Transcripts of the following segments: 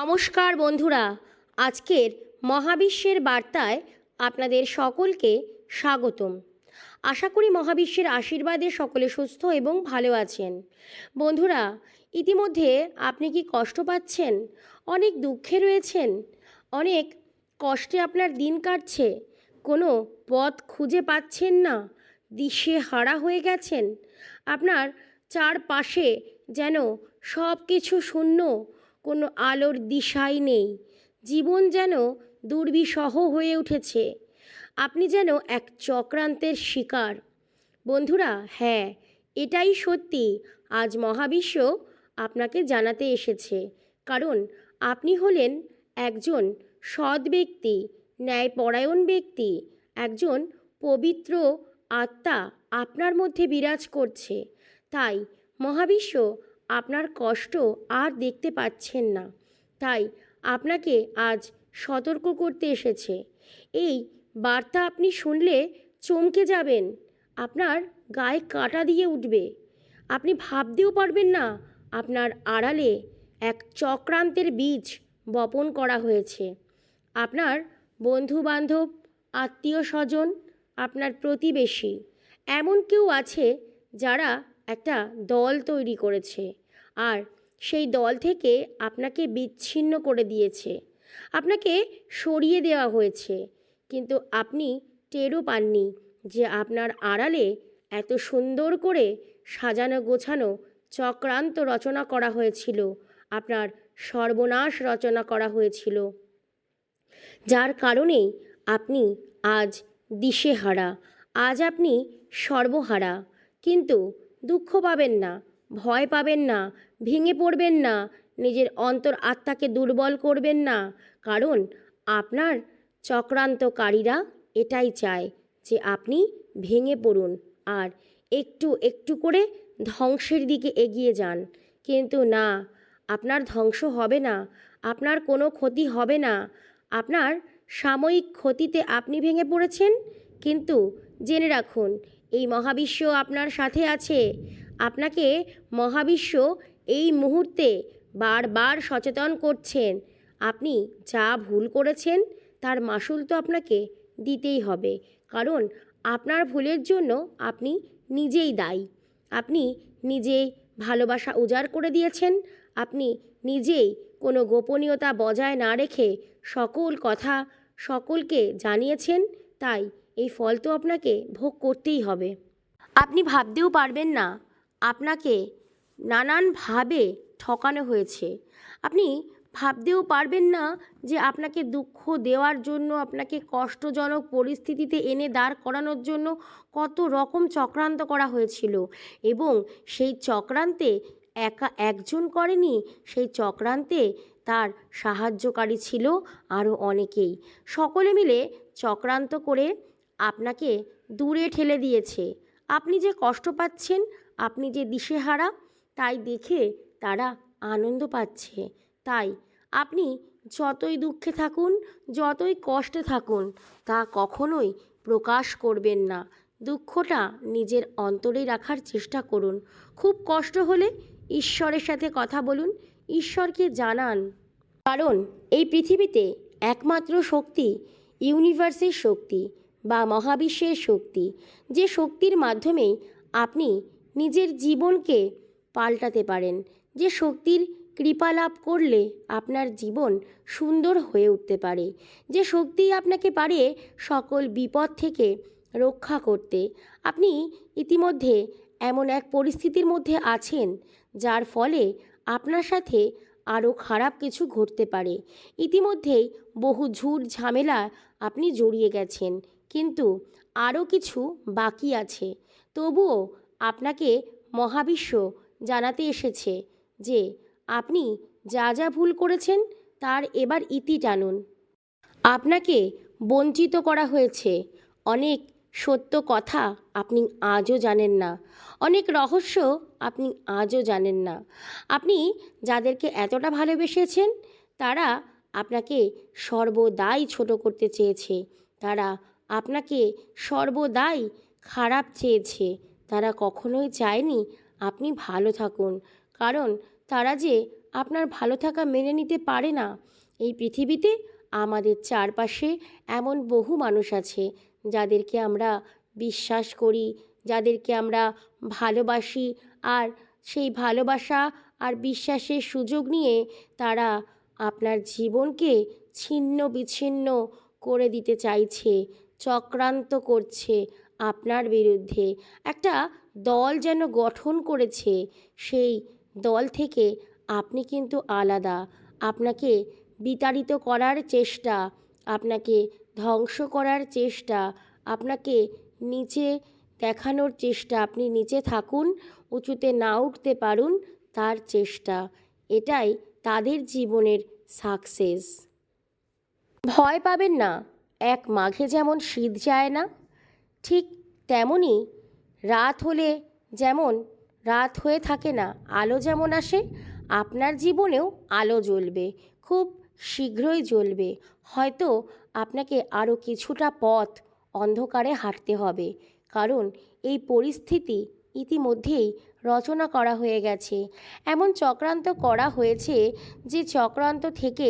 নমস্কার বন্ধুরা, আজকের মহাবিশ্বের বার্তায় আপনাদের সকলকে স্বাগতম। আশা করি মহাবিশ্বের আশীর্বাদে সকলে সুস্থ এবং ভালো আছেন। বন্ধুরা, ইতিমধ্যে আপনি কি কষ্ট পাচ্ছেন? অনেক দুঃখে রয়েছেন? অনেক কষ্টে আপনার দিন কাটছে? কোনো পথ খুঁজে পাচ্ছেন না? দিশে হারা হয়ে গেছেন? আপনার চারপাশে যেন সব কিছু শূন্য কোনো আলোর দিশাই নেই। জীবন যেন দুর্বিষহ হয়ে উঠেছে। আপনি যেন এক চক্রান্তের শিকার। বন্ধুরা হ্যাঁ এটাই সত্যি। আজ মহাবিশ্ব আপনাকে জানাতে এসেছে। কারণ আপনি হলেন একজন সৎ ব্যক্তি, ন্যায়পরায়ণ ব্যক্তি, একজন পবিত্র আত্মা আপনার মধ্যে বিরাজ করছে। তাই মহাবিশ্ব আপনার কষ্ট আর দেখতে পাচ্ছেন না। তাই আপনাকে আজ সতর্ক করতে এসেছে। এই বার্তা আপনি শুনলে চমকে যাবেন। আপনার গায়ে কাঁটা দিয়ে উঠবে। আপনি ভাবতেও পারবেন না, আপনার আড়ালে এক চক্রান্তের বীজ বপন করা হয়েছে। আপনার বন্ধু বান্ধব আত্মীয় স্বজন আপনার প্রতিবেশী, এমন কেউ আছে যারা একটা দল তৈরি করেছে। আর সেই দল থেকে আপনাকে বিচ্ছিন্ন করে দিয়েছে। আপনাকে সরিয়ে দেওয়া হয়েছে। কিন্তু আপনি টেরও পাননি যে আপনার আড়ালে এত সুন্দর করে সাজানো গোছানো চক্রান্ত রচনা করা হয়েছিল। আপনার সর্বনাশ রচনা করা হয়েছিল। যার কারণেই আপনি আজ দিশেহারা, আজ আপনি সর্বহারা। কিন্তু দুঃখ পাবেন না। ভয় পাবেন না, ভেঙে পড়বেন না, নিজের অন্তর আত্মাকে দুর্বল করবেন না। কারণ আপনার চক্রান্তকারীরা এটাই চায় যে আপনি ভেঙে পড়ুন আর একটু একটু করে ধ্বংসের দিকে এগিয়ে যান। কিন্তু না, আপনার ধ্বংস হবে না, আপনার কোনো ক্ষতি হবে না। আপনার সাময়িক ক্ষতিতে আপনি ভেঙে পড়েছেন। কিন্তু জেনে রাখুন, এই মহাবিশ্ব আপনার সাথে আছে। আপনাকে মহাবিশ্ব এই মুহূর্তে বারবার সচেতন করছেন। আপনি যা ভুল করেছেন, তার মাসুল তো আপনাকে দিতেই হবে। কারণ আপনার ভুলের জন্য আপনি নিজেই দায়ী। আপনি নিজেই ভালোবাসা উজাড় করে দিয়েছেন। আপনি নিজেই কোনো গোপনীয়তা বজায় না রেখে সকল কথা সকলকে জানিয়েছেন, তাই এই ফল তো আপনাকে ভোগ করতেই হবে। আপনি ভাবতেও পারবেন না আপনাকে নানানভাবে ঠকানো হয়েছে। আপনি ভাবতেও পারবেন না যে আপনাকে দুঃখ দেওয়ার জন্য, আপনাকে কষ্টজনক পরিস্থিতিতে এনে দাঁড় করানোর জন্য কত রকম চক্রান্ত করা হয়েছিল এবং সেই চক্রান্তে একা একজন করেনি, সেই চক্রান্তে তার সাহায্যকারী ছিল আরও অনেকেই। সকলে মিলে চক্রান্ত করে আপনাকে দূরে ঠেলে দিয়েছে। আপনি যে কষ্ট পাচ্ছেন আপনি যে দিশেহারা, তাই দেখে তারা আনন্দ পাচ্ছে। তাই আপনি যতই দুঃখে থাকুন, যতই কষ্টে থাকুন, তা কখনোই প্রকাশ করবেন না। দুঃখটা নিজের অন্তরে রাখার চেষ্টা করুন। খুব কষ্ট হলে ঈশ্বরের সাথে কথা বলুন, ঈশ্বরকে জানান। কারণ এই পৃথিবীতে একমাত্র শক্তি ইউনিভার্সের শক্তি বা মহাবিশ্বের শক্তি। যে শক্তির মাধ্যমেই আপনি নিজের জীবনকে পাল্টাতে পারেন। যে শক্তির কৃপা লাভ করলে আপনার জীবন সুন্দর হয়ে উঠতে পারে। যে শক্তি আপনাকে পারে সকল বিপদ থেকে রক্ষা করতে। আপনি ইতিমধ্যে এমন এক পরিস্থিতির মধ্যে আছেন, যার ফলে আপনার সাথে আরও খারাপ কিছু ঘটতে পারে। ইতিমধ্যেই বহু ঝুট ঝামেলা আপনি জড়িয়ে গেছেন, কিন্তু আরও কিছু বাকি আছে। তবুও আপনাকে মহাবিশ্ব জানাতে এসেছে যে আপনি যা যা ভুল করেছেন তার এবার ইতি টানুন। আপনাকে বঞ্চিত করা হয়েছে। অনেক সত্য কথা আপনি আজও জানেন না। অনেক রহস্য আপনি আজও জানেন না। আপনি যাদেরকে এতটা ভালোবেসেছেন, তারা আপনাকে সর্বদাই ছোট করতে চেয়েছে। তারা আপনাকে সর্বদাই খারাপ চেয়েছে। তারা কখনোই চায়নি আপনি ভালো থাকুন। কারণ তারা যে আপনার ভালো থাকা মেনে নিতে পারে না। এই পৃথিবীতে আমাদের চারপাশে এমন বহু মানুষ আছে, যাদেরকে আমরা বিশ্বাস করি, যাদেরকে আমরা ভালোবাসি আর সেই ভালোবাসা আর বিশ্বাসের সুযোগ নিয়ে তারা আপনার জীবনকে ছিন্ন বিচ্ছিন্ন করে দিতে চাইছে, চক্রান্ত করছে আপনার বিরুদ্ধে। একটা দল যেন গঠন করেছে, সেই দল থেকে আপনি কিন্তু আলাদা। আপনাকে বিতাড়িত করার চেষ্টা, আপনাকে ধ্বংস করার চেষ্টা, আপনাকে নিচে দেখানোর চেষ্টা, আপনি নিচে থাকুন, উঁচুতে না উঠতে পারুন, তার চেষ্টা। এটাই তাদের জীবনের সাকসেস ভয় পাবেন না, এক মাঘে যেমন শীত যায় না ঠিক তেমনই রাত হলে যেমন রাত হয়ে থাকে না, আলো যেমন আসে, আপনার জীবনেও আলো জ্বলবে, খুব শীঘ্রই জ্বলবে। হয়তো আপনাকে আরও কিছুটা পথ অন্ধকারে হাঁটতে হবে, কারণ এই পরিস্থিতি ইতিমধ্যেই রচনা করা হয়ে গেছে। এমন চক্রান্ত করা হয়েছে যে চক্রান্ত থেকে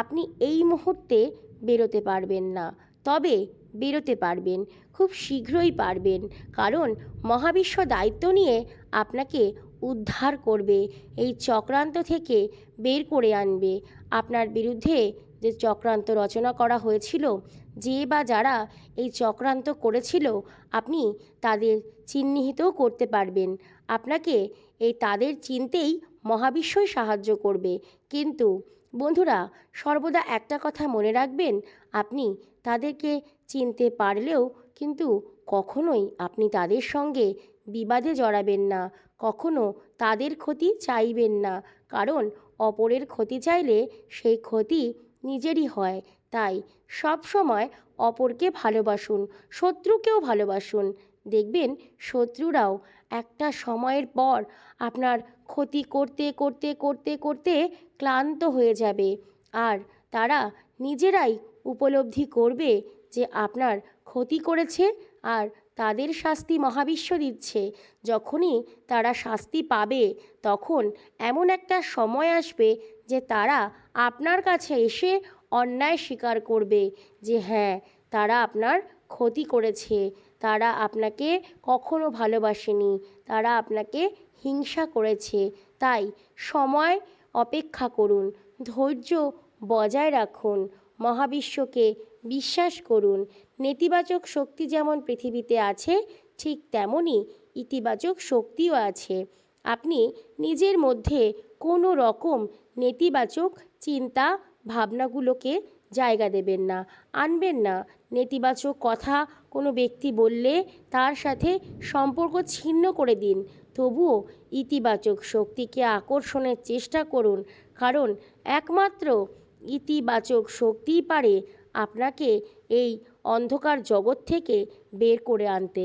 আপনি এই মুহূর্তে বেরোতে পারবেন না। তবে বেরোতে পারবেন, খুব শীঘ্রই পারবেন। কারণ মহাবিশ্ব দায়িত্ব নিয়ে আপনাকে উদ্ধার করবে, এই চক্রান্ত থেকে বের করে আনবে। আপনার বিরুদ্ধে যে চক্রান্ত রচনা করা হয়েছিল, যে বা যারা এই চক্রান্ত করেছিল, আপনি তাদের চিহ্নিতও করতে পারবেন। আপনাকে এই তাদের চিনতেই মহাবিশ্বই সাহায্য করবে। কিন্তু বন্ধুরা, সর্বদা একটা কথা মনে রাখবেন, আপনি তাদেরকে চিনতে পারলেও কিন্তু কখনোই আপনি তাদের সঙ্গে বিবাদে জড়াবেন না, কখনো তাদের ক্ষতি চাইবেন না, কারণ অপরের ক্ষতি চাইলে সেই ক্ষতি নিজেরই হয়। তাই সব সময় অপরকে ভালোবাসুন, শত্রুকেও ভালোবাসুন। দেখবেন শত্রুরাও একটা সময়ের পর আপনার ক্ষতি করতে করতে করতে করতে ক্লান্ত হয়ে যাবে। আর তারা নিজেরাই উপলব্ধি করবে যে আপনার ক্ষতি করেছে আর তাদের শাস্তি মহাবিশ্ব দিচ্ছে। যখনই তারা শাস্তি পাবে, তখন এমন একটা সময় আসবে যে তারা আপনার কাছে এসে অন্যায় স্বীকার করবে যে হ্যাঁ তারা আপনার ক্ষতি করেছে, তারা আপনাকে কখনো ভালোবাসেনি, তারা আপনাকে হিংসা করেছে। তাই সময় অপেক্ষা করুন, ধৈর্য বজায় রাখুন, মহাবিশ্বকে বিশ্বাস করুন। নেতিবাচক শক্তি যেমন পৃথিবীতে আছে, ঠিক তেমনই ইতিবাচক শক্তিও আছে। আপনি নিজের মধ্যে কোনো রকম নেতিবাচক চিন্তা ভাবনাগুলোকে জায়গা দেবেন না, আনবেন না। নেতিবাচক কথা কোনো ব্যক্তি বললে তার সাথে সম্পর্ক ছিন্ন করে দিন। তবুও ইতিবাচক শক্তিকে আকর্ষণের চেষ্টা করুন, কারণ একমাত্র ইতিবাচক শক্তিই পারে আপনাকে এই অন্ধকার জগৎ থেকে বের করে আনতে।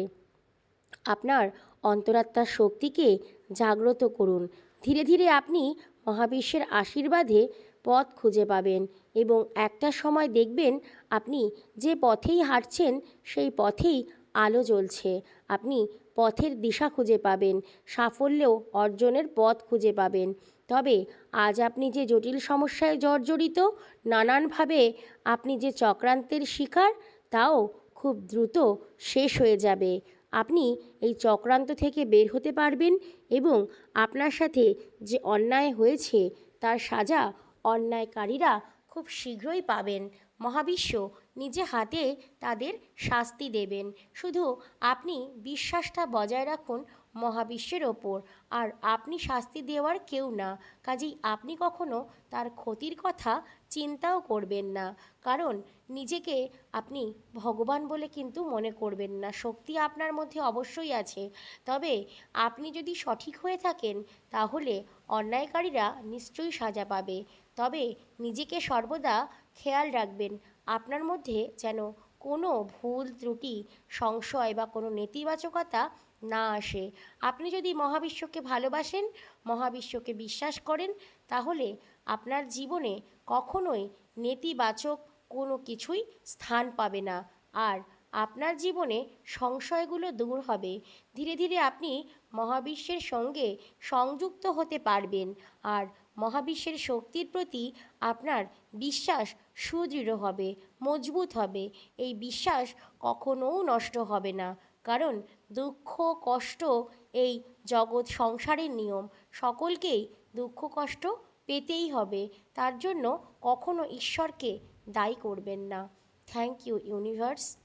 আপনার অন্তরাত্মার শক্তিকে জাগ্রত করুন। ধীরে ধীরে আপনি মহাবিশ্বের আশীর্বাদে পথ খুঁজে পাবেন এবং একটা সময় দেখবেন আপনি যে পথেই হাঁটছেন সেই পথেই আলো জ্বলছে। আপনি পথের দিশা খুঁজে পাবেন সাফল্য অর্জনের পথ খুঁজে পাবেন। তবে আজ আপনি যে জটিল সমস্যায় জর্জরিত, নানানভাবে আপনি যে চক্রান্তের শিকার, তাও খুব দ্রুত শেষ হয়ে যাবে। আপনি এই চক্রান্ত থেকে বের হতে পারবেন এবং আপনার সাথে যে অন্যায় হয়েছে, তার সাজা অন্যায়কারীরা খুব শীঘ্রই পাবেন। মহাবিশ্ব নিজে হাতে তাদের শাস্তি দেবেন। শুধু আপনি বিশ্বাসটা বজায় রাখুন মহাবিশ্বের ওপর, আর আপনি শাস্তি দেওয়ার কেউ না। কাজেই আপনি কখনো তার ক্ষতির কথা চিন্তাও করবেন না। কারণ নিজেকে আপনি ভগবান বলে কিন্তু মনে করবেন না। শক্তি আপনার মধ্যে অবশ্যই আছে। তবে আপনি যদি সঠিক হয়ে থাকেন, তাহলে অন্যায়কারীরা নিশ্চয়ই সাজা পাবে। তবে নিজেকে সর্বদা খেয়াল রাখবেন, আপনার মধ্যে যেন কোনো ভুল, ত্রুটি, সংশয় বা কোনো নেতিবাচকতা না আসে। আপনি যদি মহাবিশ্বকে ভালোবাসেন, মহাবিশ্বকে বিশ্বাস করেন, তাহলে আপনার জীবনে কখনোই নেতিবাচক কোনো কিছুই স্থান পাবে না আর আপনার জীবনে সংশয়গুলো দূর হবে। ধীরে ধীরে আপনি মহাবিশ্বের সঙ্গে সংযুক্ত হতে পারবেন আর মহাবিশ্বের শক্তির প্রতি আপনার বিশ্বাস সুদৃঢ় হবে, মজবুত হবে। এই বিশ্বাস কখনোও নষ্ট হবে না। কারণ দুঃখ, কষ্ট এই জগৎ সংসারের নিয়ম। সকলকেই দুঃখ, কষ্ট পেতেই হবে। তার জন্য কখনো ঈশ্বরকে দায়ী করবেন না। Thank you universe.